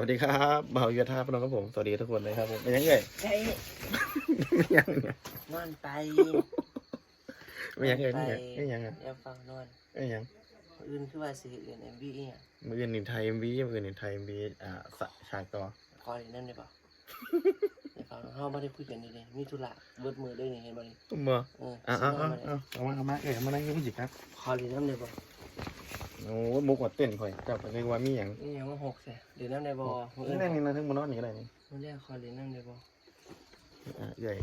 วัสดีครับบ่าวยุทธาพนมครับผม สวัสดีทุกคนเลยครับผมเป็นยังไงใช่ไม่ยังเนี่ยนอนไปไม่ยังไงไม่ยังไม่ยังอะอย่าฟังนอนไม่ยังอื่นคือว่าสิอื่นเอ็มวีอะมืออื่นหนึ่งไทยเอ็มวีมืออื่นหนึ่งไทยเอ็มวีอ่าสะฉากต่อคอยนั่นได้เปล่าอย่าฟังเฮาไม่ได้คุยกันดีเลยมีธุระเบิดมือด้วยนี่เห็นบ่นี่ตุ้มบ่เอออ่าสิอ่านอนอ่ามาเลยอ่าเอามาเอามาเอ้ยเอามานั่งอยิ้มหยิบครับคอรีน้ำได้บ่ โอ้ยมุกวัดเต้นข่อยเจ้าไปเรียกว่ามีอย่างนี่ยังว่าหกใช่เดี๋ยวน้ำได้บ่มื้อนี่อื่นนั่งนี่นะถึงมานอนนี่อะไรนี่มื้อแรกคอรีน้ำได้บ่อ่าเอ้ย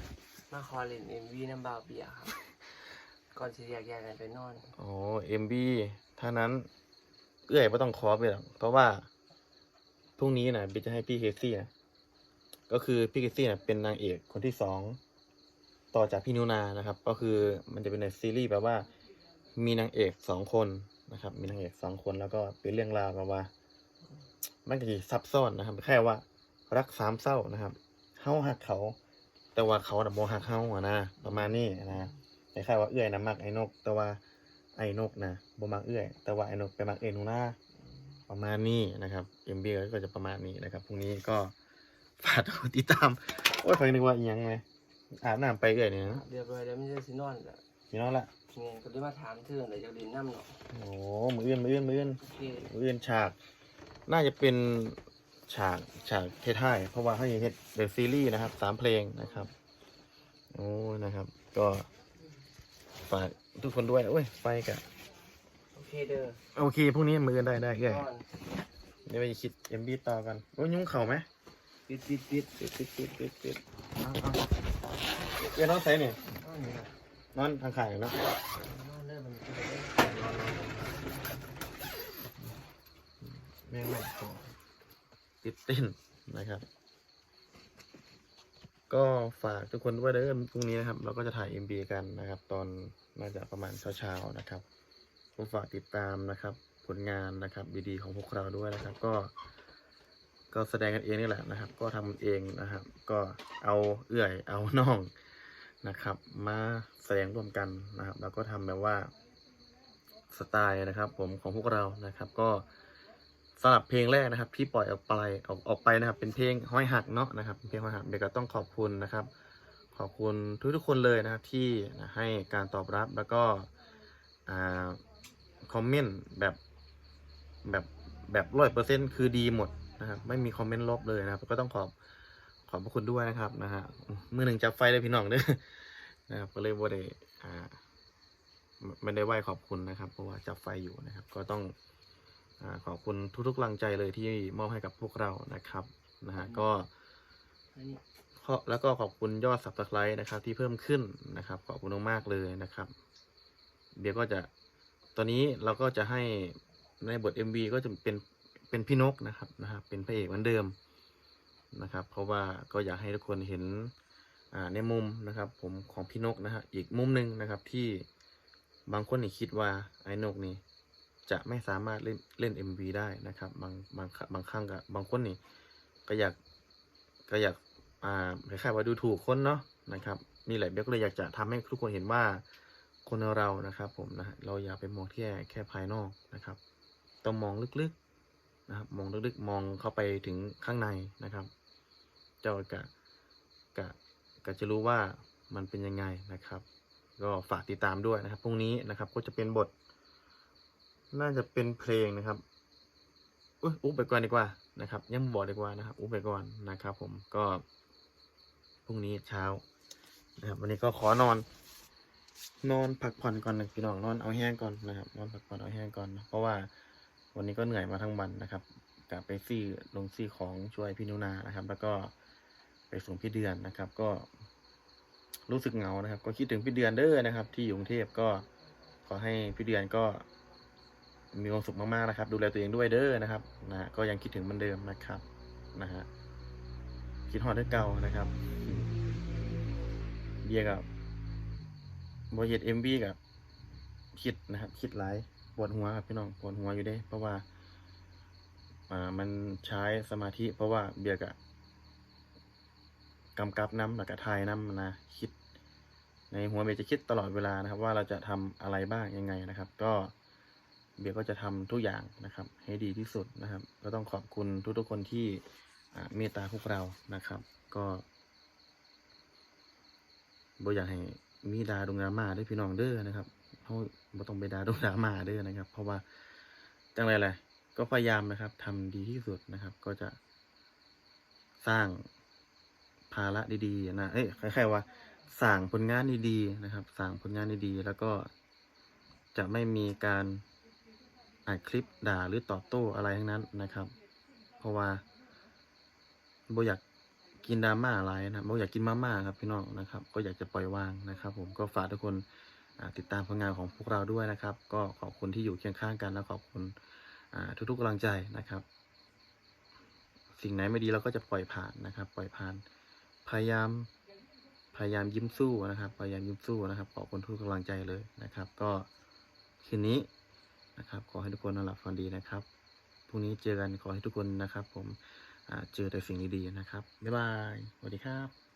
มาคอรีเอ็มวีน้ำบ่าวเบียร์ครับ ก่อนสิแยกย้ายกันไปนอนโอ้เอ็มบีถ้านั้นเอ้ยไม่ต้องคอไปหรอกเพราะว่าพรุ่งนี้นะบิ๊กจะให้พี่เคซี่นะก็คือพี่เคซี่นะเป็นนางเอกคนที่สองต่อจากพี่นุนานะครับ ก็คือมันจะเป็นในซีรีส์แบบว่า มีนางเอกสองคน นะครับ มีนางเอกสองคนแล้วก็เป็นเรื่องราวแบบว่ามันก็จะซับซ้อนนะครับ แค่ว่ารักสามเศร้านะครับเฮาหักเขา แต่ว่าเขาน่ะโมหักเฮาอะนะประมาณนี้นะคล้ายๆว่าเอื้อยนะมักไอ้นก แต่ว่าไอ้นกนะบ่มักเอื้อย แต่ว่าไอ้นกไปมักเอ็นูนาประมาณนี้นะครับเอ็มบีก็จะประมาณนี้นะครับพรุ่งนี้ก็ฝากติดตามโอ้ยคอยนึกว่าอีหยังไงอาบน้ำไปเอื้อยเนี่ยเรียบร้อยแล้วมันจะสินอนแล้ว พี่น้องละเงี้ยก็ได้มาถามเธอเลยจะเรียนน้ำเนาะโอ้มืออื่นมืออื่นมืออื่นโอเคมืออื่นฉาก น่าจะเป็นฉากฉากท้ายๆเพราะว่าเขาอย่างเฮ็ดเดอะซีรีส์นะครับสามเพลงนะครับ โอ้นะครับ ก็ฝากทุกคนด้วยโอ้ยไฟกะโอเคเด้อโอเคพรุ่งนี้มืออนได้ได้เอ้ยนอนเดี๋ยวไปคิดเอ็มบีต่อกันโอ้ยยุ่งเข่าไหมปิดปิดปิดปิดปิดปิดปิดปิดเอาเอาเอ้ยน้องใส่เนี่ยนอนนี่นะ นอนทางข่ายเนาะแม่งไม่พอติดเต้นนะครับ ก็ฝากทุกคนด้วยเด้อพรุ่งนี้นะครับ เราก็จะถ่าย MB กันนะครับ ตอนน่าจะประมาณเช้าๆนะครับก็ฝากติดตามนะครับ ผลงานนะครับดีๆของพวกเราด้วยนะครับ ก็ ก็แสดงกันเองนี่แหละนะครับ ก็ทำเองนะครับ ก็เอาเอื่อยเอาน้อง นะครับ มาแสดงร่วมกันนะครับ แล้วก็ทำแบบว่าสไตล์นะครับ ผมของพวกเรานะครับ ก็สำหรับเพลงแรกนะครับ ที่ปล่อยออกไปออกออกไปนะครับ เป็นเพลงห้อยหักเนาะนะครับเเพลงห้อยหักเบยก็ต้องขอบคุณนะครับ ขอบคุณทุกทุกคนเลยนะครับที่ให้การตอบรับแล้วก็คอมเมนต์แบบแบบแบบร้อยเปอร์เซ็นต์คือดีหมดนะครับ ไม่มีคอมเมนต์ลบเลยนะครับ ก็ต้องขอบ ขอบพระคุณด้วยนะครับนะฮะมือหนึ่งจับไฟเลยพี่น้องเด้อนะครับก็เลยว่าได้อ่าไม่ไม่ได้ไหวขอบคุณนะครับ เพราะว่าจับไฟอยู่นะครับ ก็ต้องอ่าขอบคุณทุกๆกำลังใจเลยที่มอบให้กับพวกเรานะครับนะฮะก็อันนี้ขอแล้วก็ขอบคุณยอด subscribe นะครับ ที่เพิ่มขึ้นนะครับ ขอบคุณมากๆเลยนะครับ เดี๋ยวก็จะตอนนี้เราก็จะให้ในบท MV ก็จะเป็นเป็นพี่นกนะครับนะครับ เป็นพระเอกเหมือนเดิม นะครับ เพราะว่าก็อยากให้ทุกคนเห็นในมุมนะครับ ผมของพี่นกนะฮะอีกมุมหนึ่งนะครับที่บางคนนี่คิดว่าไอ้นกนี่จะไม่สามารถเล่นเล่น MV ได้นะครับ บางบางบางครั้งกับบางคนนี่ก็อยากก็อยากอ่าคล้ายๆว่าดูถูกคนเนาะนะครับนี่แหละเบลก็เลยอยากจะทำให้ทุกคนเห็นว่าคนเรานะครับ ผมนะฮะเราอย่าไปมองแค่แค่ภายนอกนะครับ ต้องมองลึกๆนะครับ มองลึกๆ มองเข้าไปถึงข้างในนะครับ เจ้ากะกะกะจะรู้ว่ามันเป็นยังไงนะครับ ก็ฝากติดตามด้วยนะครับพรุ่งนี้นะครับก็จะเป็นบท น่าจะเป็นเพลงนะครับอุ้ยอุ๊บไปก่อนดีกว่านะครับยังบอกดีกว่านะครับ อุ๊บไปก่อนนะครับ ผมก็พรุ่งนี้เช้านะครับ วันนี้ก็ขอนอน นอนพักผ่อนก่อนนะพี่น้องนอนเอาแห้งก่อนนะครับ นอนพักผ่อนเอาแห้งก่อน เพราะว่าวันนี้ก็เหนื่อยมาทั้งวันนะครับกลับไปซี่ลงซี่ของช่วยพี่นุนานะครับ แล้วก็ ไปส่งพี่เดือนนะครับ ก็ รู้สึกเหงานะครับ ก็คิดถึงพี่เดือนเด้อนะครับ ที่อยู่กรุงเทพก็ขอให้พี่เดือนก็ มีความสุขมากๆนะครับ ดูแลตัวเองด้วยเด้อนะครับนะก็ยังคิดถึงเหมือนเดิมนะครับนะฮะคิดฮอดได้เก่านะครับเบียกับบอเฮ็ดเอ็มบีกับคิดนะครับ คิดหลายปวดหัวครับพี่น้องปวดหัวอยู่เด้ เพราะว่า อ่ามันใช้สมาธิ เพราะว่าเบียร์กับ กำกับน้ำแล้วก็ทายน้ำนะคิด ในหัวเบียจะคิดตลอดเวลานะครับ ว่าเราจะทำอะไรบ้างยังไงนะครับ ก็เบียก็จะทำทุกอย่างนะครับ ให้ดีที่สุดนะครับ ก็ต้องขอบคุณทุกๆคนที่เมตตาพวกเรานะครับ ก็บ่อยากให้มีดาดงดราม่าได้อพี่น้องเด้อนะครับเขาบ่ต้องไปดาดงดราม่าเด้อนะครับ เพราะว่าจังไรแหละก็พยายามนะครับทำดีที่สุดนะครับ ก็จะสร้าง ภาระดีๆนะ เอ้ยคล้ายๆว่าสร้างผลงานดีๆนะครับสร้างผลงานดีๆ แล้วก็จะไม่มีการอัดคลิปด่าหรือตอบโต้อะไรทั้งนั้นนะครับ เพราะว่าบ่อยากกินดราม่าอะไรนะครับอยากกินมาม่าครับพี่น้องนะครับ ก็อยากจะปล่อยวางนะครับ ผมก็ฝากทุกคนติดตามผลงานของพวกเราด้วยนะครับ ก็ขอบคุณที่อยู่เคียงข้างกันและขอบคุณทุกๆกำลังใจนะครับ สิ่งไหนไม่ดีเราก็จะปล่อยผ่านนะครับ ปล่อยผ่าน พยายาม พยายามยิ้มสู้นะครับ พยายามยิ้มสู้นะครับ ขอบคุณทุกกำลังใจเลยนะครับ ก็คืนนี้นะครับ ขอให้ทุกคนนอนหลับฝันดีนะครับพรุ่งนี้เจอกันขอให้ทุกคนนะครับ ผมเจอแต่สิ่งดีๆนะครับบ๊ายบายสวัสดีครับ